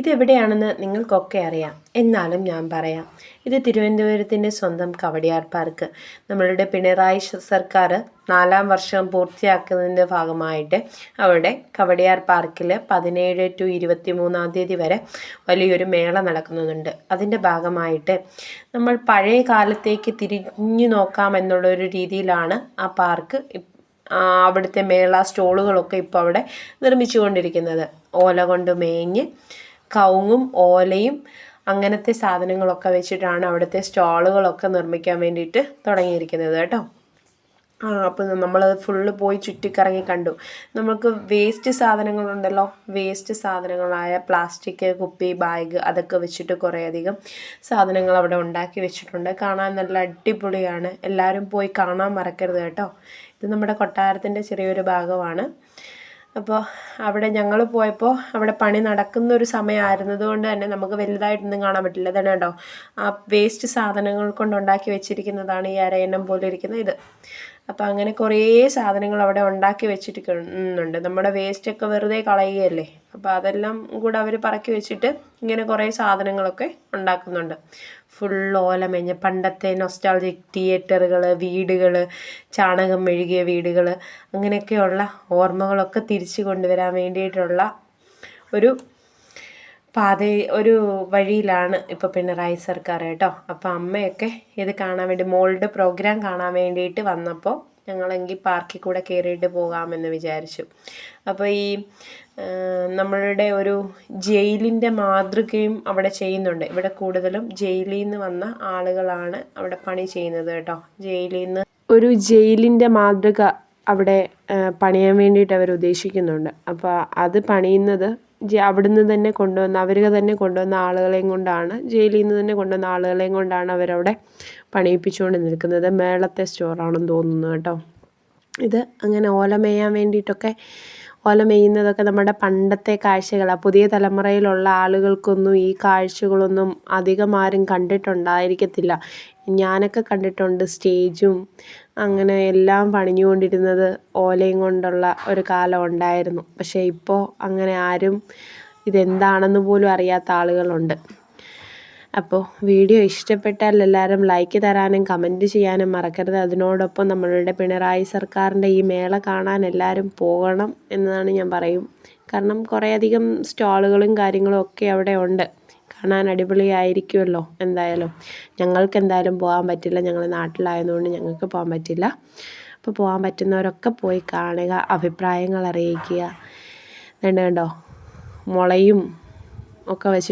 ഇതെവിടെയാണെന്ന് നിങ്ങൾക്കൊക്കെ അറിയാം. എന്നാലും ഞാൻ പറയാം. ഇത് തിരുവനന്തപുരത്തിന്റെ സ്വന്തം കവടിയാർ പാർക്ക്. നമ്മളുടെ പിണറായി സർക്കാർ നാലാം വർഷം പൂർത്തിയാക്കുന്നതിന്റെ ഭാഗമായിട്ട് അവിടെ കവടിയാർ പാർക്കിൽ പതിനേഴ് ടു ഇരുപത്തി മൂന്നാം തീയതി വരെ വലിയൊരു മേള നടക്കുന്നുണ്ട്. അതിന്റെ ഭാഗമായിട്ട് നമ്മൾ പഴയ കാലത്തേക്ക് തിരിഞ്ഞു നോക്കാം എന്നുള്ളൊരു രീതിയിലാണ് ആ പാർക്ക് അവിടുത്തെ മേള സ്റ്റോളുകളൊക്കെ ഇപ്പോൾ അവിടെ നിർമ്മിച്ചുകൊണ്ടിരിക്കുന്നത്. ഓല കൊണ്ട് മേഞ്ഞ് കവുങ്ങും ഓലയും അങ്ങനത്തെ സാധനങ്ങളൊക്കെ വെച്ചിട്ടാണ് അവിടുത്തെ സ്റ്റാളുകളൊക്കെ നിർമ്മിക്കാൻ വേണ്ടിയിട്ട് തുടങ്ങിയിരിക്കുന്നത് കേട്ടോ. അപ്പോൾ നമ്മളത് ഫുള്ള് പോയി ചുറ്റിക്കറങ്ങി കണ്ടു. നമുക്ക് വേസ്റ്റ് സാധനങ്ങളുണ്ടല്ലോ. വേസ്റ്റ് സാധനങ്ങളായ പ്ലാസ്റ്റിക് കുപ്പി ബാഗ് അതൊക്കെ വെച്ചിട്ട് കുറേയധികം സാധനങ്ങൾ അവിടെ ഉണ്ടാക്കി വെച്ചിട്ടുണ്ട്. കാണാൻ നല്ല അടിപൊളിയാണ്. എല്ലാവരും പോയി കാണാൻ മറക്കരുത് കേട്ടോ. ഇത് നമ്മുടെ കൊട്ടാരത്തിന്റെ ചെറിയൊരു ഭാഗമാണ്. അപ്പോൾ അവിടെ ഞങ്ങൾ പോയപ്പോൾ അവിടെ പണി നടക്കുന്ന ഒരു സമയമായിരുന്നത് കൊണ്ട് തന്നെ നമുക്ക് വലുതായിട്ടൊന്നും കാണാൻ പറ്റില്ല. ഇതാണ് കേട്ടോ ആ വേസ്റ്റ് സാധനങ്ങൾ കൊണ്ട് ഉണ്ടാക്കി വെച്ചിരിക്കുന്നതാണ് ഈ അരയന്നം പോലെ ഇരിക്കുന്ന ഇത്. അപ്പോൾ അങ്ങനെ കുറേ സാധനങ്ങൾ അവിടെ ഉണ്ടാക്കി വെച്ചിട്ടുണ്ട്. നമ്മുടെ വേസ്റ്റൊക്കെ വെറുതെ കളയുകയല്ലേ? അപ്പോൾ അതെല്ലാം കൂടെ അവർ പറക്കി വെച്ചിട്ട് ഇങ്ങനെ കുറേ സാധനങ്ങളൊക്കെ ഉണ്ടാക്കുന്നുണ്ട്. ഫുൾ ഓലമേഞ്ഞ പണ്ടത്തെ നൊസ്റ്റാൾജിക് തിയേറ്ററുകൾ വീടുകൾ ചാണകം മെഴുകിയ വീടുകൾ അങ്ങനെയൊക്കെയുള്ള ഓർമ്മകളൊക്കെ തിരിച്ചു കൊണ്ടുവരാൻ വേണ്ടിയിട്ടുള്ള ഒരു പാത ഒരു വഴിയിലാണ് ഇപ്പോൾ പിണറായി സർക്കാർ കേട്ടോ. അപ്പോൾ അമ്മയൊക്കെ ഇത് കാണാൻ വേണ്ടി മോളുടെ പ്രോഗ്രാം കാണാൻ വേണ്ടിയിട്ട് വന്നപ്പോൾ ഞങ്ങളെങ്കിൽ പാർക്കിൽ കൂടെ കയറിയിട്ട് പോകാമെന്ന് വിചാരിച്ചു. അപ്പോൾ ഈ നമ്മളുടെ ഒരു ജയിലിന്റെ മാതൃകയും അവിടെ ചെയ്യുന്നുണ്ട്. ഇവിടെ കൂടുതലും ജയിലിൽ നിന്ന് വന്ന ആളുകളാണ് അവിടെ പണി ചെയ്യുന്നത് കേട്ടോ. ജയിലിൽ നിന്ന് ഒരു ജയിലിന്റെ മാതൃക അവിടെ പണിയാൻ വേണ്ടിയിട്ട് അവർ ഉദ്ദേശിക്കുന്നുണ്ട് അപ്പോൾ അത് പണിയുന്നത് അവിടുന്ന് തന്നെ കൊണ്ടുവന്ന അവർ തന്നെ കൊണ്ടുവന്ന ആളുകളെയും കൊണ്ടാണ് ജയിലിൽ നിന്ന് തന്നെ കൊണ്ടുവന്ന ആളുകളെയും കൊണ്ടാണ് അവരവിടെ പണിയിപ്പിച്ചുകൊണ്ട് നിൽക്കുന്നത്. മേളത്തെ സ്റ്റോറാണെന്ന് തോന്നുന്നു കേട്ടോ. ഇത് അങ്ങനെ ഓല മേയാൻ വേണ്ടിയിട്ടൊക്കെ ഓല മെയ്യുന്നതൊക്കെ നമ്മുടെ പണ്ടത്തെ കാഴ്ചകളാണ് പുതിയ തലമുറയിലുള്ള ആളുകൾക്കൊന്നും ഈ കാഴ്ചകളൊന്നും അധികം ആരും കണ്ടിട്ടുണ്ടായിരിക്കത്തില്ല. ഞാനൊക്കെ കണ്ടിട്ടുണ്ട് സ്റ്റേജും അങ്ങനെ എല്ലാം പണിഞ്ഞുകൊണ്ടിരുന്നത് ഓലയും കൊണ്ടുള്ള ഒരു കാലം ഉണ്ടായിരുന്നു. പക്ഷേ ഇപ്പോൾ അങ്ങനെ ആരും ഇതെന്താണെന്ന് പോലും അറിയാത്ത ആളുകളുണ്ട്. അപ്പോൾ വീഡിയോ ഇഷ്ടപ്പെട്ടാൽ എല്ലാവരും ലൈക്ക് തരാനും കമന്റ് ചെയ്യാനും മറക്കരുത്. അതിനോടൊപ്പം നമ്മളുടെ പിണറായി സർക്കാരിന്റെ ഈ മേള കാണാൻ എല്ലാവരും പോകണം എന്നതാണ് ഞാൻ പറയും. കാരണം കുറേയധികം സ്റ്റാളുകളും കാര്യങ്ങളും ഒക്കെ അവിടെ ഉണ്ട്. കാണാൻ അടിപൊളിയായിരിക്കുമല്ലോ എന്തായാലും. ഞങ്ങൾക്ക് എന്തായാലും പോകാൻ പറ്റില്ല. ഞങ്ങൾ നാട്ടിലായതുകൊണ്ട് ഞങ്ങൾക്ക് പോകാൻ പറ്റില്ല. അപ്പോൾ പോകാൻ പറ്റുന്നവരൊക്കെ പോയി കാണുക അഭിപ്രായങ്ങൾ അറിയിക്കുക. കണ്ടോ? മുളയും ഒക്കെ വെച്ചിട്ട്